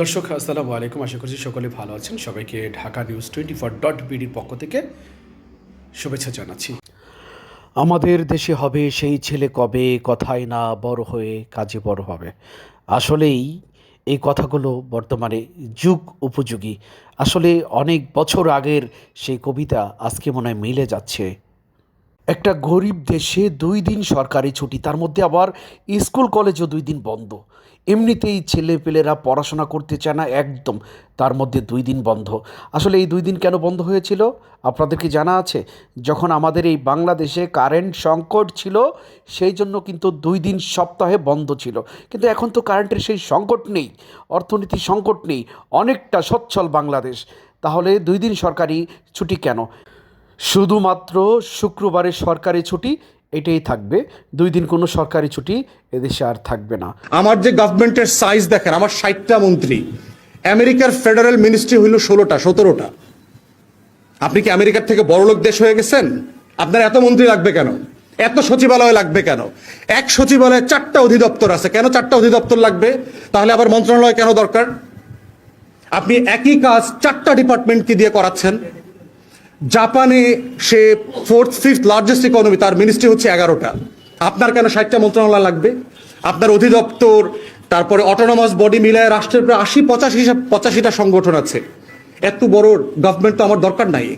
দর্শক, আসসালামু আলাইকুম। আশা করছি সকলে ভালো আছেন। সবাইকে Dhaka news twenty four dot বিডির পক্ষ থেকে শুভেচ্ছা জানাচ্ছি। আমাদের দেশে হবে সেই ছেলে কবে? কথায় না বড় হয়ে কাজে বড় হবে। আসলেই এই কথাগুলো বর্তমানে যুগ উপযোগী। আসলে অনেক বছর আগের সেই কবিতা আজকে মনে হয় মিলে যাচ্ছে। একটা গরিব দেশে দুই দিন সরকারি ছুটি, তার মধ্যে আবার স্কুল, কলেজও দুই দিন বন্ধ। এমনিতেই ছেলেপেলেরা পড়াশোনা করতে চায় না একদম, তার মধ্যে দুই দিন বন্ধ। আসলে এই দুই দিন কেন বন্ধ হয়েছিল? আপনাদের কি জানা আছে? যখন আমাদের এই বাংলাদেশে কারেন্ট সংকট ছিল, সেই জন্য কিন্তু দুই দিন সপ্তাহে বন্ধ ছিল। কিন্তু এখন তো কারেন্টের সেই সংকট নেই অর্থনীতির সংকট নেই, অনেকটা সচ্ছল বাংলাদেশ। তাহলে দুই দিন সরকারি ছুটি কেন? শুধুমাত্র শুক্রবারে সরকারি ছুটি, এটাই থাকবে। দুই দিন কোনো সরকারি ছুটি এদেশে আর থাকবে না। আমার যে গভর্নমেন্টের সাইজ দেখেন, আমার ষাটটা মন্ত্রী, আমেরিকার ফেডারেল মিনিস্ট্রি হইল ষোলোটা, সতেরোটা। আপনি কি আমেরিকার থেকে বড়লোক দেশ হয়ে গেছেন? আপনার এত মন্ত্রী লাগবে কেন? এত সচিবালয় লাগবে কেন? এক সচিবালয়ে চারটা অধিদপ্তর আছে। কেন চারটা অধিদপ্তর লাগবে? তাহলে আবার মন্ত্রণালয় কেন দরকার? আপনি একই কাজ চারটা ডিপার্টমেন্টকে দিয়ে করাচ্ছেন। জাপানে সে ফোর্থ ফিফথ লার্জেস্ট ইকোনমি তার মিনিস্ট্রি হচ্ছে এগারোটা। আপনার কেন ষাটটা মন্ত্রণালয় লাগবে? আপনার অধিদপ্তর, তারপরে অটোনমাস বডি মিলায় রাষ্ট্রের প্রায় আশি, পঁচাশি, পঁচাশিটা সংগঠন আছে। এত বড় গভর্নমেন্ট তো আমার দরকার নাই।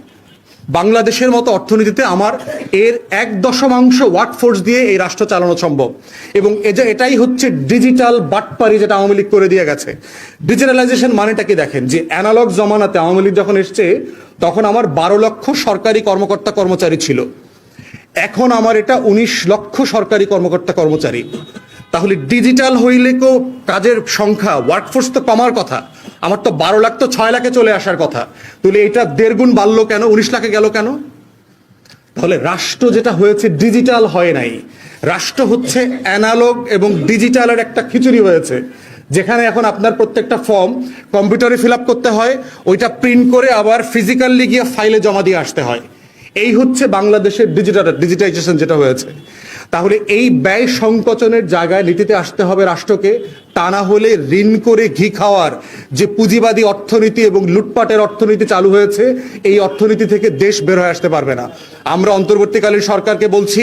বাংলাদেশের মতো অর্থনীতিতে আমার এর এক দশমাংশ ওয়ার্ক ফোর্স দিয়ে এই রাষ্ট্র চালানো সম্ভব। এবং যে, এটাই হচ্ছে ডিজিটাল বাটপারি যেটা আওয়ামী লীগ করে দিয়ে গেছে। ডিজিটালাইজেশন মানেটা কি দেখেন? যে অ্যানালগ জমানাতে আওয়ামী লীগ যখন এসছে তখন আমার বারো লক্ষ সরকারি কর্মকর্তা কর্মচারী ছিল। এখন আমার এটা উনিশ লক্ষ সরকারি কর্মকর্তা কর্মচারী। তাহলে ডিজিটাল হইলে কো কাজের সংখ্যা ওয়ার্কফোর্স তো কমার কথা। আমার তো বারো লাখ তো ছয় লাখে চলে আসার কথা। তাহলে এটা দেড় গুণ বাড়লো কেন? উনিশ লাখে গেল কেন? তাহলে রাষ্ট্র যেটা হয়েছে ডিজিটাল হয় নাই। রাষ্ট্র হচ্ছে অ্যানালগ এবং ডিজিটালের একটা খিচুড়ি হয়েছে। যেখানে এখন আপনার প্রত্যেকটা ফর্ম কম্পিউটারে ফিল করতে হয়, ওইটা প্রিন্ট করে আবার ফিজিক্যালি গিয়ে ফাইলে জমা দিয়ে আসতে হয়। এই হচ্ছে বাংলাদেশের ডিজিটাল ডিজিটাইজেশন যেটা হয়েছে। তাহলে এই ব্যয় সংকোচনের জায়গায় নীতিতে আসতে হবে রাষ্ট্রকে, তা না হলে ঋণ করে ঘি খাওয়ার যে পুঁজিবাদী অর্থনীতি এবং লুটপাটের অর্থনীতি চালু হয়েছে, এই অর্থনীতি থেকে দেশ বের হয়ে আসতে পারবে না। আমরা অন্তর্বর্তীকালীন সরকারকে বলছি,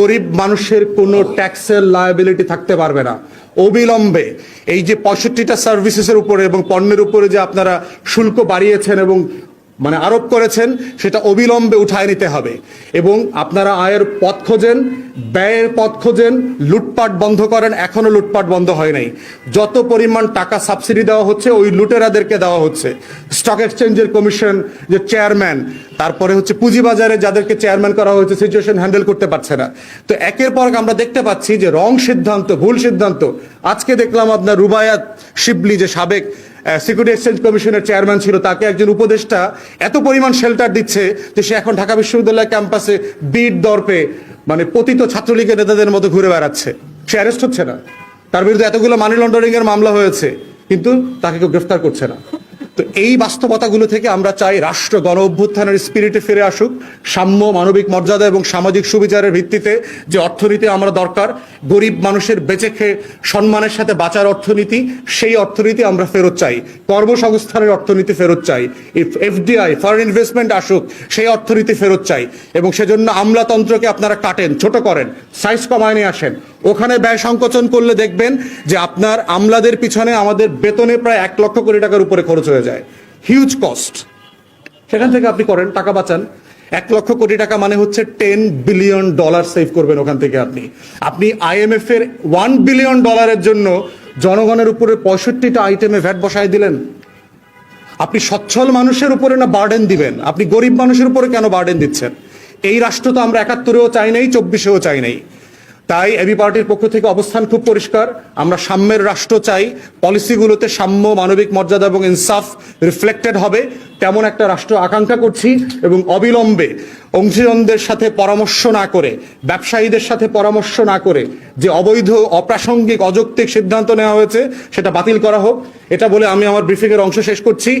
গরিব মানুষের কোনো ট্যাক্সের লায়াবিলিটি থাকতে পারবে না। অবিলম্বে এই যে পঁয়ষট্টিটা সার্ভিসেসের উপরে এবং পণ্যের উপরে যে আপনারা শুল্ক বাড়িয়েছেন এবং মানে আরোপ করেছেন, সেটা অবিলম্বে উঠায় নিতে হবে। এবং আপনারা আয়ের পথ খোঁজেন, ব্যয়ের পথ খোঁজেন, লুটপাট বন্ধ করেন, এখনও লুটপাট বন্ধ হয় নাই। যত পরিমাণ টাকা সাবসিডি দেওয়া হচ্ছে, ওই লুটেরাদেরকে দেওয়া হচ্ছে। স্টক এক্সচেঞ্জের কমিশন যে চেয়ারম্যান, তারপরে হচ্ছে পুঁজিবাজারে যাদেরকে চেয়ারম্যান করা হয়েছে সিচুয়েশন হ্যান্ডেল করতে পারছে না। তো একের পর আমরা দেখতে পাচ্ছি যে, রং সিদ্ধান্ত, ভুল সিদ্ধান্ত। আজকে দেখলাম আপনার রুবায়াত শিবলি যে সাবেক সিকিউরিটি এক্সচেঞ্জ কমিশনের চেয়ারম্যান ছিল, তাকে একজন উপদেষ্টা এত পরিমাণ শেল্টার দিচ্ছে যে সে এখন ঢাকা বিশ্ববিদ্যালয় ক্যাম্পাসে বিট দর্পে মানে পতিত ছাত্রলীগের নেতাদের মতো ঘুরে বেড়াচ্ছে। সে অ্যারেস্ট হচ্ছে না। তার বিরুদ্ধে এতগুলো মানি লন্ডারিং এর মামলা হয়েছে, কিন্তু তাকে কেউ গ্রেফতার করছে না। তো এই বাস্তবতাগুলো থেকে আমরা চাই রাষ্ট্র গণ অভ্যুত্থানের স্পিরিটে ফিরে আসুক, সাম্য, মানবিক মর্যাদা এবং সামাজিক সুবিচারের ভিত্তিতে যে অর্থনীতি আমরা দরকার, গরিব মানুষের বেঁচে খেয়ে সম্মানের সাথে বাঁচার অর্থনীতি, সেই অর্থনীতি আমরা ফেরত চাই। কর্মসংস্থানের অর্থনীতি ফেরত চাই। এফডিআই ফরেন ইনভেস্টমেন্ট আসুক, সেই অর্থনীতি ফেরত চাই। এবং সেজন্য আমলাতন্ত্রকে আপনারা কাটেন, ছোট করেন। সাইজ কমায় নিয়ে আসেন। ওখানে ব্যয় সংকোচন করলে দেখবেন যে আপনার আমলাদের পিছনে আমাদের বেতনে প্রায় এক লক্ষ কোটি টাকার উপরে খরচ হয়ে যায়। হিউজ কস্ট সেখান থেকে আপনি করেন, টাকা বাঁচান। এক লক্ষ কোটি টাকা মানে হচ্ছে টেন বিলিয়ন ডলার সেভ করবেন ওখান থেকে আপনি। আপনি আইএমএফ এর ওয়ান বিলিয়ন ডলারের জন্য জনগণের উপরে পঁয়ষট্টিটা আইটেমে ভ্যাট বসায় দিলেন। আপনি সচ্ছল মানুষের উপরে না বার্ডেন দিবেন? আপনি গরিব মানুষের উপরে কেন বার্ডেন দিচ্ছেন? এই রাষ্ট্র তো আমরা একাত্তরেও চাই নাই, চব্বিশেও চাই নাই। তাই এবি পার্টির পক্ষ থেকে অবস্থান খুব পরিষ্কার। আমরা সাম্যের রাষ্ট্র চাই। পলিসিগুলোতে সাম্য, মানবিক মর্যাদা এবং ইনসাফ রিফ্লেক্টেড হবে। তেমন একটা রাষ্ট্র আকাঙ্ক্ষা করছি এবং অবিলম্বে অংশীজনদের সাথে পরামর্শ না করে, ব্যবসায়ীদের সাথে পরামর্শ না করে যে অবৈধ, অপ্রাসঙ্গিক, অযৌক্তিক সিদ্ধান্ত নেওয়া হয়েছে, সেটা বাতিল করা হোক। এটা বলে আমি আমার ব্রিফিংয়ের অংশ শেষ করছি।